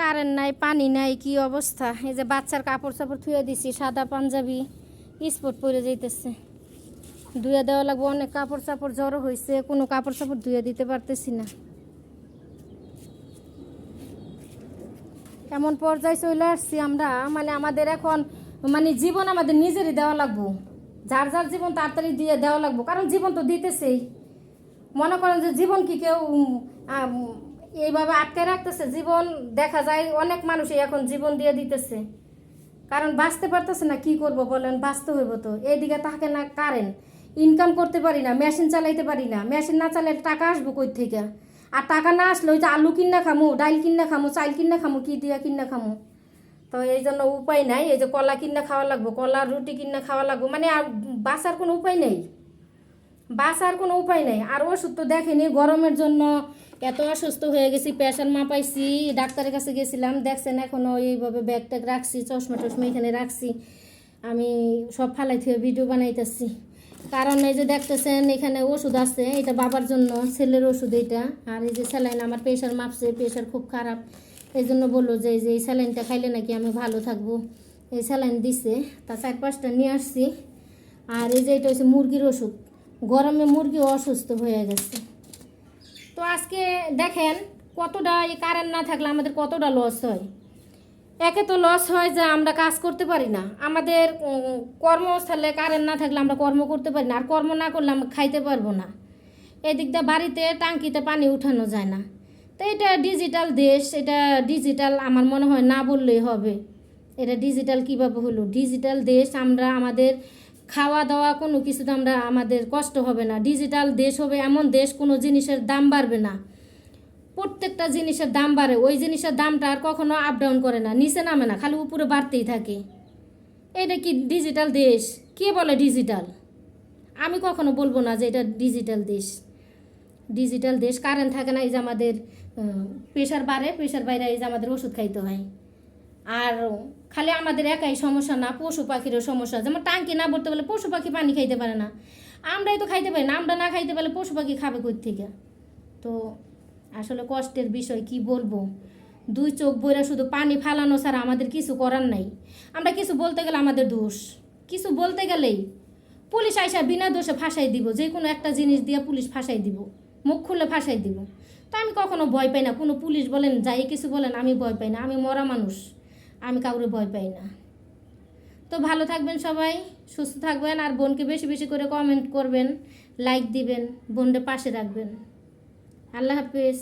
Current নাই, পানি নাই, কি অবস্থা? এই যে বাচ্চার কাপড় চাপড় ধুয়ে দিছি, সাদা পাঞ্জাবি, স্পট পরে যাইতেছে। ধুয়ে দেওয়া লাগবে, অনেক কাপড় চাপড় জড়ো হয়েছে কোনো কাপড় চাপড় ধুয়ে দিতে পারতেছি না। এমন পর্যায়ে চলে আসছি আমরা? মানে আমাদের এখন মানে জীবন আমাদের নিজেরই দেওয়া লাগবো। যার যার জীবন তাড়াতাড়ি দিয়ে দেওয়া লাগবো, কারণ জীবন তো দিতেছেই। মনে করেন যে জীবন কি কেউ এইভাবে আটকে রাখতেছে, জীবন দেখা যায় অনেক মানুষই এখন জীবন দিয়ে দিতেছে। কারণ বাঁচতে পারতেছে না, কি করব বলেন, বাঁচতে হইব তো। এইদিকে থাকে না কারেন্ট ইনকাম করতে পারি না মেশিন চালাইতে পারি না। মেশিন না চালাইলে টাকা আসব কই থেকে? আর টাকা না আসলে ওই যে আলু কিনা খামু, ডাইল কিনা খামু চাইল কিনা খামু, কি দিয়া কিনা খামু? তো এই জন্য উপায় নাই, এই যে কলা কিনা খাওয়া লাগবো, কলা রুটি কিনা খাওয়া লাগবো মানে আর বাঁচার কোনো উপায় নেই। বাঁচার কোনো উপায় নেই। আর ওষুধ তো দেখেনি, গরমের জন্য এত অসুস্থ হয়ে গেছি প্রেশার মাপাইছি, ডাক্তারের কাছে গেছিলাম, দেখছেন এখনও এইভাবে ব্যাগ ট্যাগ রাখছি, চশমা টশমা এখানে রাখছি, আমি সব ফালাই থেকে ভিডিও বানাইতেছি। কারণ এই যে দেখতেছেন, এখানে ওষুধ আছে, এটা বাবার জন্য, ছেলের ওষুধ এটা। আর এই যে স্যালাইন আমার প্রেশার মাপছে প্রেশার খুব খারাপ। এই জন্য বলল যে, এই যে এই স্যালাইনটা খাইলে নাকি আমি ভালো থাকব। এই স্যালাইন দিছে, তা চার পাঁচটা নিয়ে আসছি। আর এই যে এটা হচ্ছে মুরগির ওষুধ। গরমে মুরগি অসুস্থ হয়ে গেছে। তো আজকে দেখেন কতটা এই কারেন্ট না থাকলে আমাদের কতটা লস হয়। একে তো লস হয় যে আমরা কাজ করতে পারি না। আমাদের কর্মস্থলে কারেন্ট না থাকলে আমরা কর্ম করতে পারি না। আর কর্ম না করলে আমরা খাইতে পারব না। এদিক দিয়ে বাড়িতে টাঙ্কিতে পানি উঠানো যায় না। তো এটা ডিজিটাল দেশ, এটা ডিজিটাল আমার মনে হয় না বললেই হবে। এটা ডিজিটাল কীভাবে হলো? ডিজিটাল দেশ আমরা আমাদের খাওয়া দাওয়া কোনো কিছুতে আমরা আমাদের কষ্ট হবে না। ডিজিটাল দেশ হবে, এমন দেশ কোনো জিনিসের দাম বাড়বে না। প্রত্যেকটা জিনিসের দাম বাড়ে, ওই জিনিসের দামটা আর কখনো আপ ডাউন করে না, নিচে নামে না, খালি উপরে বাড়তেই থাকে। এটা কি ডিজিটাল দেশ? কে বলে ডিজিটাল আমি কখনো বলব না যে এটা ডিজিটাল দেশ। ডিজিটাল দেশ কারেন্ট থাকে না, এই যে আমাদের প্রেশার বাড়ে প্রেশার বাইরে এই যে আমাদের ওষুধ খাইতে হয়। আর খালি আমাদের একাই সমস্যা না, পশু পাখিরও সমস্যা। যেমন টাঙ্কি না ভরতে পারলে পশু পাখি পানি খাইতে পারে না। আমরাই তো খাইতে পারি না, আমরা না খাইতে পারলে পশু পাখি খাবে কই থেকে তো আসলে কষ্টের বিষয়, কি বলব? দুই চোখ বইরা শুধু পানি ফালানো ছাড়া আমাদের কিছু করার নাই। আমরা কিছু বলতে গেলে আমাদের দোষ। কিছু বলতে গেলেই পুলিশ আইসা বিনা দোষে ফাঁসাই দিব। যে কোনো একটা জিনিস দিয়ে পুলিশ ফাঁসাই দিব। মুখ খুললে ফাঁসাই দিব। তো আমি কখনো ভয় পাই না। কোনো পুলিশ বলেন, যাই কিছু বলেন, আমি ভয় পাই না। আমি মরা মানুষ। আমি কাউরে ভয় পাই না। তো ভালো থাকবেন সবাই, সুস্থ থাকবেন আর বোনকে বেশি বেশি করে কমেন্ট করবেন লাইক দিবেন বোনদের পাশে রাখবেন। আল্লাহ হাফিজ।